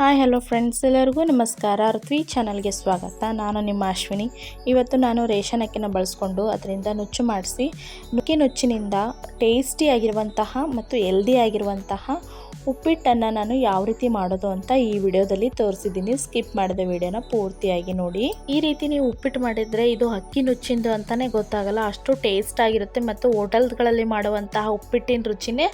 Hi hello friends ಎಲ್ಲರಿಗೂ ನಮಸ್ಕಾರ. ಋತ್ವಿ ಚಾನಲ್ಗೆ ಸ್ವಾಗತ. ನಾನು ನಿಮ್ಮ ಅಶ್ವಿನಿ. ಇವತ್ತು ನಾನು ರೇಷನ್ ಅಕ್ಕಿನ ಬಳಸ್ಕೊಂಡು ಅದರಿಂದ ನುಚ್ಚು ಮಾಡಿಸಿ, ನುಕ್ಕಿ ನುಚ್ಚಿನಿಂದ ಟೇಸ್ಟಿಯಾಗಿರುವಂತಹ ಮತ್ತು ಎಲ್ದಿ ಆಗಿರುವಂತಹ ಉಪ್ಪಿಟ್ಟನ್ನು ನಾನು ಯಾವ ರೀತಿ ಮಾಡೋದು ಅಂತ ಈ ವಿಡಿಯೋದಲ್ಲಿ ತೋರಿಸಿದ್ದೀನಿ. ಸ್ಕಿಪ್ ಮಾಡಿದ ವಿಡಿಯೋನ ಪೂರ್ತಿಯಾಗಿ ನೋಡಿ. ಈ ರೀತಿ ನೀವು ಉಪ್ಪಿಟ್ಟು ಮಾಡಿದರೆ ಇದು ಅಕ್ಕಿ ನುಚ್ಚಿಂದು ಅಂತಲೇ ಗೊತ್ತಾಗಲ್ಲ. ಅಷ್ಟು ಟೇಸ್ಟ್ ಆಗಿರುತ್ತೆ ಮತ್ತು ಹೋಟೆಲ್ಗಳಲ್ಲಿ ಮಾಡುವಂತಹ ಉಪ್ಪಿಟ್ಟಿನ ರುಚಿನೇ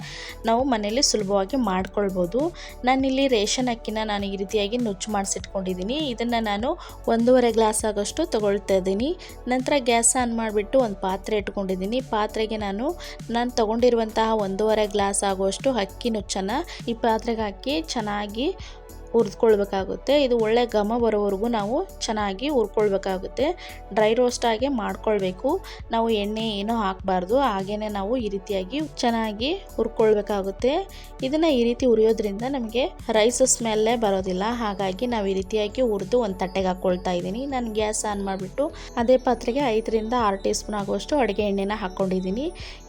ನಾವು ಮನೆಯಲ್ಲಿ ಸುಲಭವಾಗಿ ಮಾಡ್ಕೊಳ್ಬೋದು. ನಾನಿಲ್ಲಿ ರೇಷನ್ ಅಕ್ಕಿನ ನಾನು ಈ ರೀತಿಯಾಗಿ ನುಚ್ಚು ಮಾಡಿಸಿಟ್ಕೊಂಡಿದ್ದೀನಿ. ಇದನ್ನು ನಾನು ಒಂದೂವರೆ ಗ್ಲಾಸ್ ಆಗೋಷ್ಟು ತೊಗೊಳ್ತಾ ಇದ್ದೀನಿ. ನಂತರ ಗ್ಯಾಸ್ ಆನ್ ಮಾಡಿಬಿಟ್ಟು ಒಂದು ಪಾತ್ರೆ ಇಟ್ಕೊಂಡಿದ್ದೀನಿ. ಪಾತ್ರೆಗೆ ನಾನು ನಾನು ತೊಗೊಂಡಿರುವಂತಹ ಒಂದೂವರೆ ಗ್ಲಾಸ್ ಆಗುವಷ್ಟು ಅಕ್ಕಿ ನುಚ್ಚನ್ನು ಈ ಪಾತ್ರೆಗೆ ಹಾಕಿ ಚೆನ್ನಾಗಿ ಹುರಿದ್ಕೊಳ್ಬೇಕಾಗುತ್ತೆ. ಇದು ಒಳ್ಳೆ ಘಮ ಬರೋವರೆಗೂ ನಾವು ಚೆನ್ನಾಗಿ ಹುರ್ಕೊಳ್ಬೇಕಾಗುತ್ತೆ. ಡ್ರೈ ರೋಸ್ಟ್ ಆಗಿ ಮಾಡ್ಕೊಳ್ಬೇಕು. ನಾವು ಎಣ್ಣೆ ಏನೂ ಹಾಕಬಾರ್ದು. ಹಾಗೇ ನಾವು ಈ ರೀತಿಯಾಗಿ ಚೆನ್ನಾಗಿ ಹುರ್ಕೊಳ್ಬೇಕಾಗುತ್ತೆ. ಇದನ್ನು ಈ ರೀತಿ ಹುರಿಯೋದ್ರಿಂದ ನಮಗೆ ರೈಸ್ ಸ್ಮೆಲ್ಲೇ ಬರೋದಿಲ್ಲ. ಹಾಗಾಗಿ ನಾವು ಈ ರೀತಿಯಾಗಿ ಹುರಿದು ಒಂದು ತಟ್ಟೆಗೆ ಹಾಕ್ಕೊಳ್ತಾ ಇದ್ದೀನಿ. ನಾನು ಗ್ಯಾಸ್ ಆನ್ ಮಾಡಿಬಿಟ್ಟು ಅದೇ ಪಾತ್ರೆಗೆ ಐದರಿಂದ ಆರು ಟೀ ಸ್ಪೂನ್ ಆಗುವಷ್ಟು ಅಡುಗೆ ಎಣ್ಣೆನ ಹಾಕ್ಕೊಂಡಿದ್ದೀನಿ.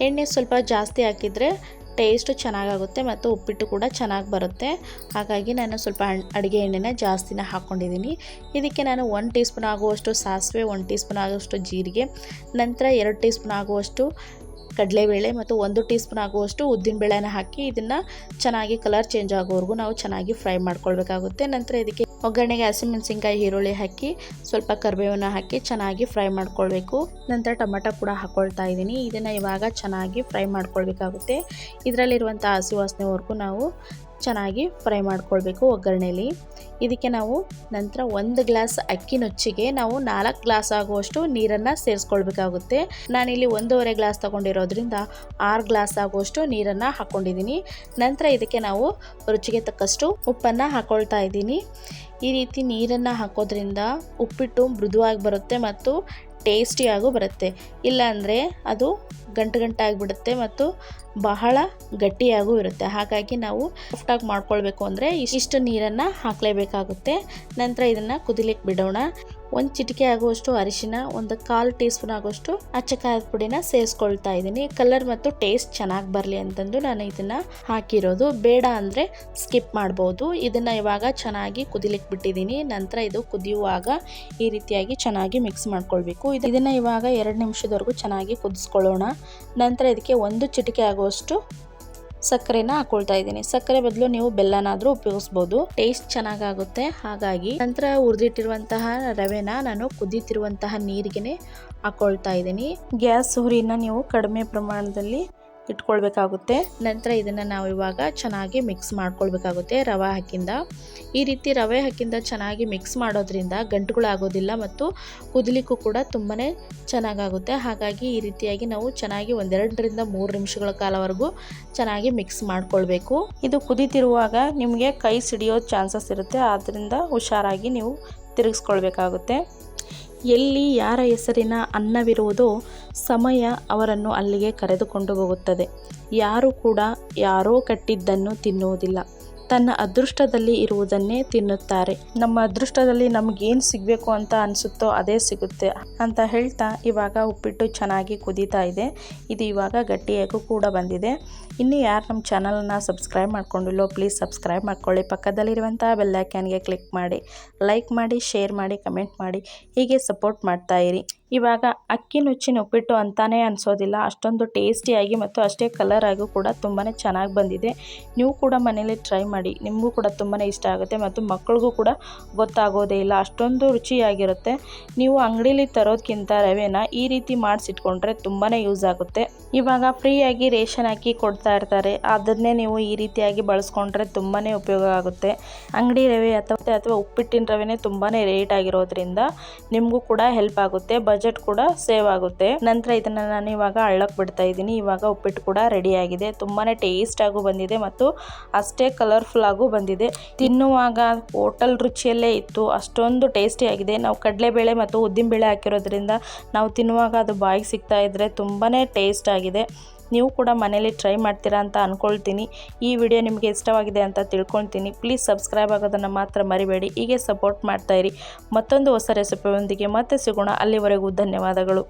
ಎಣ್ಣೆ ಸ್ವಲ್ಪ ಜಾಸ್ತಿ ಹಾಕಿದರೆ ಟೇಸ್ಟು ಚೆನ್ನಾಗಾಗುತ್ತೆ ಮತ್ತು ಉಪ್ಪಿಟ್ಟು ಕೂಡ ಚೆನ್ನಾಗಿ ಬರುತ್ತೆ. ಹಾಗಾಗಿ ನಾನು ಸ್ವಲ್ಪ ಅಡುಗೆ ಎಣ್ಣೆನ ಜಾಸ್ತಿನ ಹಾಕ್ಕೊಂಡಿದ್ದೀನಿ. ಇದಕ್ಕೆ ನಾನು ಒನ್ ಟೀ ಸ್ಪೂನ್ ಆಗುವಷ್ಟು ಸಾಸಿವೆ ಒನ್ ಟೀ ಸ್ಪೂನ್ ಆಗುವಷ್ಟು ಜೀರಿಗೆ, ನಂತರ ಎರಡು ಟೀ ಸ್ಪೂನ್ ಆಗುವಷ್ಟು ಕಡಲೆಬೇಳೆ ಮತ್ತು ಒಂದು ಟೀ ಸ್ಪೂನ್ ಆಗುವಷ್ಟು ಉದ್ದಿನಬೇಳೆನ ಹಾಕಿ ಇದನ್ನು ಚೆನ್ನಾಗಿ ಕಲರ್ ಚೇಂಜ್ ಆಗೋವರೆಗೂ ನಾವು ಚೆನ್ನಾಗಿ ಫ್ರೈ ಮಾಡ್ಕೊಳ್ಬೇಕಾಗುತ್ತೆ. ನಂತರ ಇದಕ್ಕೆ ಒಗ್ಗರಣೆಗೆ ಹಸಿಮೆಣಸಿನ್ಕಾಯಿ ಈರುಳ್ಳಿ ಹಾಕಿ, ಸ್ವಲ್ಪ ಕರಿಬೇವನ್ನ ಹಾಕಿ ಚೆನ್ನಾಗಿ ಫ್ರೈ ಮಾಡ್ಕೊಳ್ಬೇಕು. ನಂತರ ಟೊಮೆಟೊ ಕೂಡ ಹಾಕ್ಕೊಳ್ತಾ ಇದ್ದೀನಿ. ಇದನ್ನು ಇವಾಗ ಚೆನ್ನಾಗಿ ಫ್ರೈ ಮಾಡ್ಕೊಳ್ಬೇಕಾಗುತ್ತೆ. ಇದರಲ್ಲಿರುವಂಥ ಹಸಿ ವಾಸನೆವರೆಗೂ ನಾವು ಚೆನ್ನಾಗಿ ಫ್ರೈ ಮಾಡ್ಕೊಳ್ಬೇಕು ಒಗ್ಗರಣೆಯಲ್ಲಿ ಇದಕ್ಕೆ ನಾವು ನಂತರ ಒಂದು ಗ್ಲಾಸ್ ಅಕ್ಕಿ ನುಚ್ಚಿಗೆ ನಾವು ನಾಲ್ಕು ಗ್ಲಾಸ್ ಆಗುವಷ್ಟು ನೀರನ್ನು ಸೇರಿಸ್ಕೊಳ್ಬೇಕಾಗುತ್ತೆ. ನಾನಿಲ್ಲಿ ಒಂದೂವರೆ ಗ್ಲಾಸ್ ತೊಗೊಂಡಿರೋದ್ರಿಂದ ಆರು ಗ್ಲಾಸ್ ಆಗುವಷ್ಟು ನೀರನ್ನು ಹಾಕ್ಕೊಂಡಿದ್ದೀನಿ. ನಂತರ ಇದಕ್ಕೆ ನಾವು ರುಚಿಗೆ ತಕ್ಕಷ್ಟು ಉಪ್ಪನ್ನು ಹಾಕ್ಕೊಳ್ತಾ ಇದ್ದೀನಿ. ಈ ರೀತಿ ನೀರನ್ನು ಹಾಕೋದ್ರಿಂದ ಉಪ್ಪಿಟ್ಟು ಮೃದುವಾಗಿ ಬರುತ್ತೆ ಮತ್ತು ಟೇಸ್ಟಿಯಾಗೂ ಬರುತ್ತೆ. ಇಲ್ಲಾಂದರೆ ಅದು ಗಂಟು ಗಂಟಾಗಿಬಿಡುತ್ತೆ ಮತ್ತು ಬಹಳ ಗಟ್ಟಿಯಾಗೂ ಇರುತ್ತೆ. ಹಾಗಾಗಿ ನಾವು ಸಾಫ್ಟಾಗಿ ಮಾಡ್ಕೊಳ್ಬೇಕು ಅಂದರೆ ಇಷ್ಟು ನೀರನ್ನು ಹಾಕಲೇಬೇಕಾಗುತ್ತೆ. ನಂತರ ಇದನ್ನು ಕುದಿಲಿಕ್ಕೆ ಬಿಡೋಣ. ಒಂದು ಚಿಟಿಕೆ ಆಗುವಷ್ಟು ಅರಿಶಿನ, ಒಂದು ಕಾಲು ಟೀ ಸ್ಪೂನ್ ಆಗುವಷ್ಟು ಅಚ್ಚಕಾರದ ಪುಡಿನ ಸೇರಿಸ್ಕೊಳ್ತಾ ಇದ್ದೀನಿ. ಕಲರ್ ಮತ್ತು ಟೇಸ್ಟ್ ಚೆನ್ನಾಗಿ ಬರಲಿ ಅಂತಂದು ನಾನು ಇದನ್ನು ಹಾಕಿರೋದು. ಬೇಡ ಅಂದರೆ ಸ್ಕಿಪ್ ಮಾಡ್ಬೋದು. ಇದನ್ನು ಇವಾಗ ಚೆನ್ನಾಗಿ ಕುದಿಲಿಕ್ಕೆ ಬಿಟ್ಟಿದ್ದೀನಿ ನಂತರ ಇದು ಕುದಿಯುವಾಗ ಈ ರೀತಿಯಾಗಿ ಚೆನ್ನಾಗಿ ಮಿಕ್ಸ್ ಮಾಡ್ಕೊಳ್ಬೇಕು. ಇದನ್ನು ಇವಾಗ ಎರಡು ನಿಮಿಷದವರೆಗೂ ಚೆನ್ನಾಗಿ ಕುದಿಸ್ಕೊಳ್ಳೋಣ. ನಂತರ ಇದಕ್ಕೆ ಒಂದು ಚಿಟಿಕೆ ಆಗುವಷ್ಟು ಸಕ್ಕರೆನ ಹಾಕೊಳ್ತಾ ಇದ್ದೀನಿ. ಸಕ್ಕರೆ ಬದಲು ನೀವು ಬೆಲ್ಲನಾದ್ರೂ ಉಪಯೋಗಿಸ್ಬೋದು. ಟೇಸ್ಟ್ ಚೆನ್ನಾಗಾಗುತ್ತೆ. ಹಾಗಾಗಿ ನಂತರ ಹುರಿದಿಟ್ಟಿರುವಂತಹ ರವೆನ ನಾನು ಕುದಿತಿರುವಂತಹ ನೀರಿಗೆ ಹಾಕೊಳ್ತಾ ಇದ್ದೀನಿ. ಗ್ಯಾಸ್ ಹುರಿನ ನೀವು ಕಡಿಮೆ ಪ್ರಮಾಣದಲ್ಲಿ ಇಟ್ಕೊಳ್ಬೇಕಾಗುತ್ತೆ. ನಂತರ ಇದನ್ನು ನಾವು ಇವಾಗ ಚೆನ್ನಾಗಿ ಮಿಕ್ಸ್ ಮಾಡ್ಕೊಳ್ಬೇಕಾಗುತ್ತೆ ರವೆ ಹಾಕಿಂದ. ಈ ರೀತಿ ರವೆ ಹಾಕಿಂದ ಚೆನ್ನಾಗಿ ಮಿಕ್ಸ್ ಮಾಡೋದ್ರಿಂದ ಗಂಟುಗಳಾಗೋದಿಲ್ಲ ಮತ್ತು ಕುದಲಿಕ್ಕೂ ಕೂಡ ತುಂಬಾ ಚೆನ್ನಾಗಾಗುತ್ತೆ. ಹಾಗಾಗಿ ಈ ರೀತಿಯಾಗಿ ನಾವು ಚೆನ್ನಾಗಿ ಒಂದೆರಡರಿಂದ ಮೂರು ನಿಮಿಷಗಳ ಕಾಲವರೆಗೂ ಚೆನ್ನಾಗಿ ಮಿಕ್ಸ್ ಮಾಡ್ಕೊಳ್ಬೇಕು. ಇದು ಕುದೀತಿರುವಾಗ ನಿಮಗೆ ಕೈ ಸಿಡಿಯೋ ಚಾನ್ಸಸ್ ಇರುತ್ತೆ. ಆದ್ದರಿಂದ ಹುಷಾರಾಗಿ ನೀವು ತಿರುಗಿಸ್ಕೊಳ್ಬೇಕಾಗುತ್ತೆ. ಎಲ್ಲಿ ಯಾರ ಹೆಸರಿನ ಅನ್ನವಿರುವುದೋ ಸಮಯ ಅವರನ್ನು ಅಲ್ಲಿಗೆ ಕರೆದುಕೊಂಡು ಹೋಗುತ್ತದೆ. ಯಾರು ಕೂಡ ಯಾರೋ ಕಟ್ಟಿದ್ದನ್ನು ತಿನ್ನುವುದಿಲ್ಲ. ತನ್ನ ಅದೃಷ್ಟದಲ್ಲಿ ಇರುವುದನ್ನೇ ತಿನ್ನುತ್ತಾರೆ. ನಮ್ಮ ಅದೃಷ್ಟದಲ್ಲಿ ನಮಗೇನು ಸಿಗಬೇಕು ಅಂತ ಅನಿಸುತ್ತೋ ಅದೇ ಸಿಗುತ್ತೆ ಅಂತ ಹೇಳ್ತಾ ಇವಾಗ ಉಪ್ಪಿಟ್ಟು ಚೆನ್ನಾಗಿ ಕುದೀತಾ ಇದೆ. ಇದು ಇವಾಗ ಗಟ್ಟಿಯಾಗೂ ಕೂಡ ಬಂದಿದೆ. ಇನ್ನು ಯಾರು ನಮ್ಮ ಚಾನಲನ್ನು ಸಬ್ಸ್ಕ್ರೈಬ್ ಮಾಡ್ಕೊಂಡಿಲ್ಲೋ ಪ್ಲೀಸ್ ಸಬ್ಸ್ಕ್ರೈಬ್ ಮಾಡ್ಕೊಳ್ಳಿ. ಪಕ್ಕದಲ್ಲಿರುವಂಥ ಬೆಲ್ಲೈಕ್ಯಾನ್ಗೆ ಕ್ಲಿಕ್ ಮಾಡಿ, ಲೈಕ್ ಮಾಡಿ, ಶೇರ್ ಮಾಡಿ, ಕಮೆಂಟ್ ಮಾಡಿ, ಹೀಗೆ ಸಪೋರ್ಟ್ ಮಾಡ್ತಾ ಇರಿ. ಇವಾಗ ಅಕ್ಕಿ ನುಚ್ಚಿನ ಉಪ್ಪಿಟ್ಟು ಅಂತಾನೆ ಅನಿಸೋದಿಲ್ಲ. ಅಷ್ಟೊಂದು ಟೇಸ್ಟಿಯಾಗಿ ಮತ್ತು ಅಷ್ಟೇ ಕಲರ್ ಆಗೂ ಕೂಡ ತುಂಬಾ ಚೆನ್ನಾಗಿ ಬಂದಿದೆ. ನೀವು ಕೂಡ ಮನೇಲಿ ಟ್ರೈ ಮಾಡಿ. ನಿಮಗೂ ಕೂಡ ತುಂಬಾ ಇಷ್ಟ ಆಗುತ್ತೆ ಮತ್ತು ಮಕ್ಕಳಿಗೂ ಕೂಡ ಗೊತ್ತಾಗೋದೇ ಇಲ್ಲ. ಅಷ್ಟೊಂದು ರುಚಿಯಾಗಿರುತ್ತೆ. ನೀವು ಅಂಗಡೀಲಿ ತರೋದಕ್ಕಿಂತ ರವೆನ ಈ ರೀತಿ ಮಾಡಿಸಿಟ್ಕೊಂಡ್ರೆ ತುಂಬಾ ಯೂಸ್ ಆಗುತ್ತೆ. ಇವಾಗ ಫ್ರೀಯಾಗಿ ರೇಷನ್ ಹಾಕಿ ಕೊಡ್ತಾ ಇರ್ತಾರೆ. ಅದನ್ನೇ ನೀವು ಈ ರೀತಿಯಾಗಿ ಬಳಸ್ಕೊಂಡ್ರೆ ತುಂಬಾ ಉಪಯೋಗ ಆಗುತ್ತೆ. ಅಂಗಡಿ ರವೆ ಅಥವಾ ಅಥವಾ ಉಪ್ಪಿಟ್ಟಿನ ರವೆನೇ ತುಂಬಾ ರೇಟ್ ಆಗಿರೋದ್ರಿಂದ ನಿಮಗೂ ಕೂಡ ಹೆಲ್ಪ್ ಆಗುತ್ತೆ. ಬಜೆಟ್ ಕೂಡ ಸೇವ್ ಆಗುತ್ತೆ. ನಂತರ ಇದನ್ನ ನಾನು ಇವಾಗ ಅಳ್ಳಕ್ ಬಿಡ್ತಾ ಇದ್ದೀನಿ. ಇವಾಗ ಉಪ್ಪಿಟ್ಟು ಕೂಡ ರೆಡಿ ಆಗಿದೆ. ತುಂಬಾನೇ ಟೇಸ್ಟ್ ಆಗು ಬಂದಿದೆ ಮತ್ತು ಅಷ್ಟೇ ಕಲರ್ಫುಲ್ ಆಗು ಬಂದಿದೆ. ತಿನ್ನುವಾಗ ಹೋಟೆಲ್ ರುಚಿಯಲ್ಲೇ ಇತ್ತು. ಅಷ್ಟೊಂದು ಟೇಸ್ಟಿ ಆಗಿದೆ. ನಾವು ಕಡಲೆಬೇಳೆ ಮತ್ತು ಉದ್ದಿನ ಬೇಳೆ ಹಾಕಿರೋದ್ರಿಂದ ನಾವು ತಿನ್ನುವಾಗ ಅದು ಬಾಯಿಗೆ ಸಿಗ್ತಾ ಇದ್ರೆ ತುಂಬಾನೇ ಟೇಸ್ಟ್ ಆಗಿದೆ. ನೀವು ಕೂಡ ಮನೇಲಿ ಟ್ರೈ ಮಾಡ್ತೀರಾ ಅಂತ ಅಂದ್ಕೊಳ್ತೀನಿ ಈ ವಿಡಿಯೋ ನಿಮಗೆ ಇಷ್ಟವಾಗಿದೆ ಅಂತ ತಿಳ್ಕೊಳ್ತೀನಿ. ಪ್ಲೀಸ್ ಸಬ್ಸ್ಕ್ರೈಬ್ ಆಗೋದನ್ನು ಮಾತ್ರ ಮರಿಬೇಡಿ. ಹೀಗೆ ಸಪೋರ್ಟ್ ಮಾಡ್ತಾಯಿರಿ ಮತ್ತೊಂದು ಹೊಸ ರೆಸಿಪಿಯೊಂದಿಗೆ ಮತ್ತೆ ಸಿಗೋಣ. ಅಲ್ಲಿವರೆಗೂ ಧನ್ಯವಾದಗಳು.